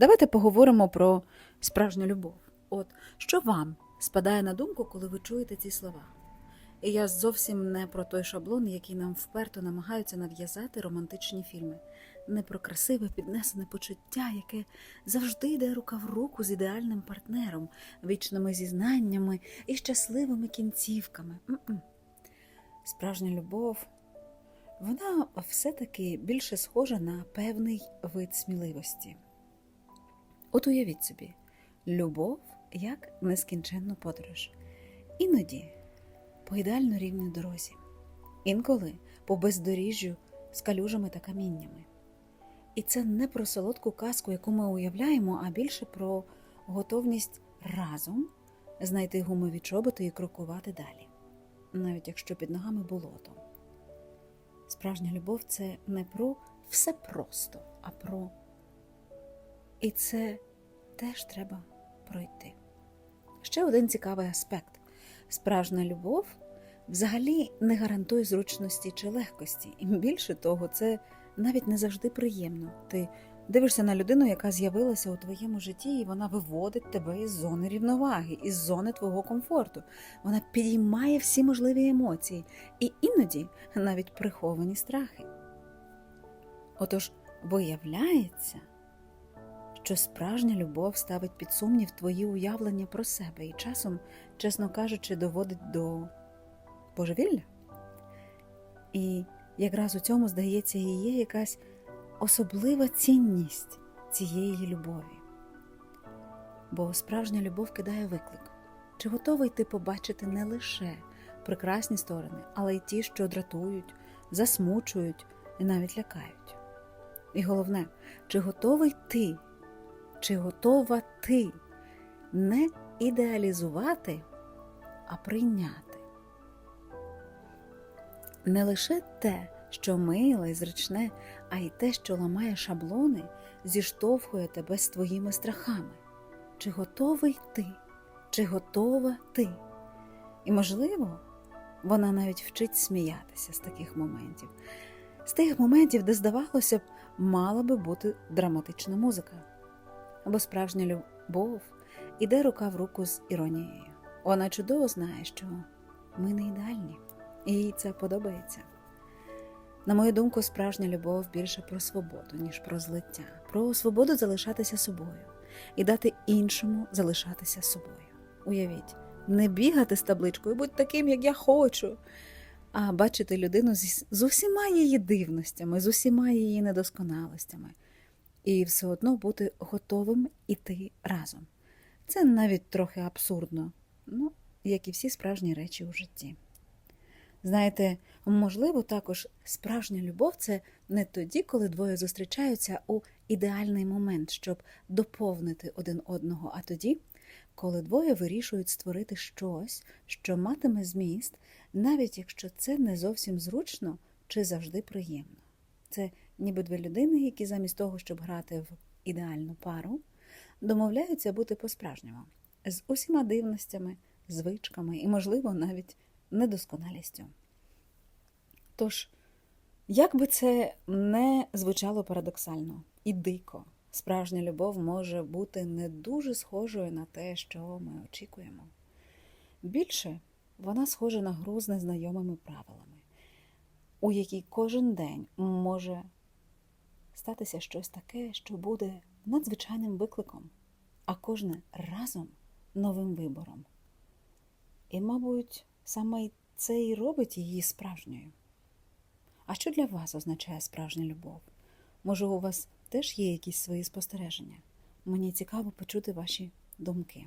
Давайте поговоримо про справжню любов. От що вам спадає на думку, коли ви чуєте ці слова? І я зовсім не про той шаблон, який нам вперто намагаються нав'язати романтичні фільми, не про красиве піднесене почуття, яке завжди йде рука в руку з ідеальним партнером, вічними зізнаннями і щасливими кінцівками. М-м. Справжня любов, вона все-таки більше схожа на певний вид сміливості. От уявіть собі, любов як нескінченну подорож. Іноді по ідеально рівній дорозі, інколи по бездоріжжю з калюжами та каміннями. І це не про солодку казку, яку ми уявляємо, а більше про готовність разом знайти гумові чоботи і крокувати далі, навіть якщо під ногами болото. Справжня любов це не про все просто, а про і це теж треба пройти. Ще один цікавий аспект: справжня любов взагалі не гарантує зручності чи легкості. І більше того, це навіть не завжди приємно. Ти дивишся на людину, яка з'явилася у твоєму житті, і вона виводить тебе із зони рівноваги, із зони твого комфорту. Вона підіймає всі можливі емоції, і іноді навіть приховані страхи. Отож, виявляється, що справжня любов ставить під сумнів твої уявлення про себе і часом, чесно кажучи, доводить до божевілля. І якраз у цьому, здається, і є якась особлива цінність цієї любові. Бо справжня любов кидає виклик. Чи готовий ти побачити не лише прекрасні сторони, але й ті, що дратують, засмучують і навіть лякають. І головне, чи готовий ти, чи готова ти не ідеалізувати, а прийняти не лише те, що миле і зручне, а й те, що ламає шаблони, зіштовхує тебе з твоїми страхами. Чи готовий ти, чи готова ти? І, можливо, вона навіть вчить сміятися з таких моментів, з тих моментів, де, здавалося б, мала би бути драматична музика. Бо справжня любов іде рука в руку з іронією. Вона чудово знає, що ми не ідеальні, і їй це подобається. На мою думку, справжня любов більше про свободу, ніж про злиття, про свободу залишатися собою і дати іншому залишатися собою. Уявіть, не бігати з табличкою, будь таким, як я хочу, а бачити людину з усіма її дивностями, з усіма її недосконалостями, і все одно бути готовим іти разом. Це навіть трохи абсурдно, ну, як і всі справжні речі у житті. Знаєте, можливо, також справжня любов це не тоді, коли двоє зустрічаються у ідеальний момент, щоб доповнити один одного, а тоді, коли двоє вирішують створити щось, що матиме зміст, навіть якщо це не зовсім зручно чи завжди приємно. Це ніби дві людини, які замість того, щоб грати в ідеальну пару, домовляються бути по-справжньому, з усіма дивностями, звичками і, можливо, навіть недосконалістю. Тож, як би це не звучало парадоксально і дико, справжня любов може бути не дуже схожою на те, що ми очікуємо. Більше вона схожа на гру з незнайомими правилами, у якій кожен день може статися щось таке, що буде надзвичайним викликом, а кожне разом новим вибором. І, мабуть, саме це і робить її справжньою. А що для вас означає справжня любов? Може, у вас теж є якісь свої спостереження? Мені цікаво почути ваші думки.